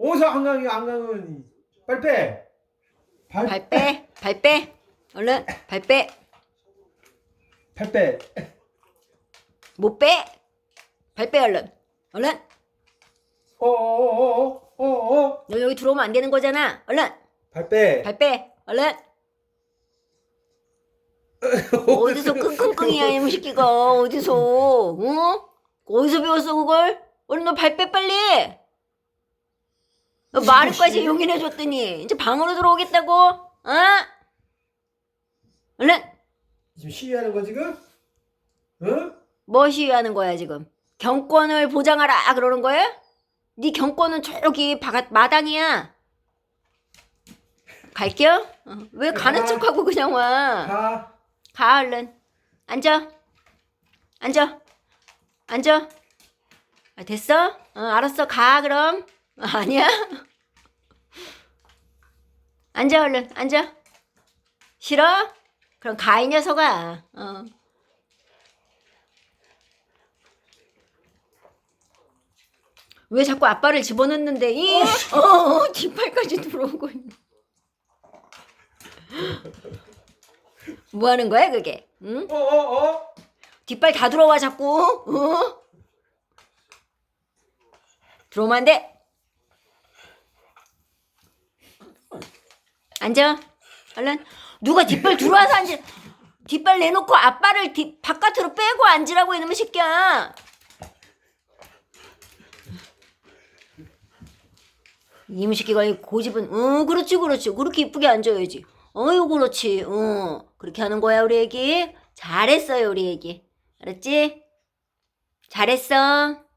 어디서 안강이 안강은 빨리 빼. 발, 발 빼. 발 빼. 얼른 발 빼. 발 빼. 못 빼. 발 빼 얼른. 얼른. 어어어 어 어 어 너 여기 들어오면 안 되는 거잖아. 얼른. 발 빼. 발 빼. 얼른. 어디서 끙끙끙이야 이 무식기가 어디서 어? 어디서 배웠어 그걸? 얼른 너 발 빼 빨리 너 말을까지 용인해 줬더니 이제 방으로 들어오겠다고 어? 얼른 지금 시위하는 거 지금? 응? 뭐 시위하는 거야 지금 경권을 보장하라 그러는 거야? 네 경권은 저기 바깥 마당이야 갈게요 어, 왜 가는 가. 척하고 그냥 와 가. 가 얼른 앉아 앉아 앉아 아, 됐어? 어, 알았어 가 그럼 아, 아니야 앉아 얼른 앉아 싫어? 그럼 가 이 녀석아 어. 왜 자꾸 아빠를 집어넣는데 이? 어, 어, 뒷팔까지 들어오고 있네. 뭐 하는 거야 그게? 응? 어 어 어. 뒷발 다 들어와 자꾸. 어? 들어오면 안 돼. 앉아. 얼른. 누가 뒷발 들어와서 앉아. 뒷발 내놓고 아빠를 뒷 바깥으로 빼고 앉으라고 이놈의 새끼야. 이놈의 새끼가 이 고집은 어 그렇지 그렇지 그렇게 이쁘게 앉아야지. 어유 그렇지. 어 그렇게 하는 거야 우리 애기. 잘했어요 우리 애기. 알았지? 잘했어.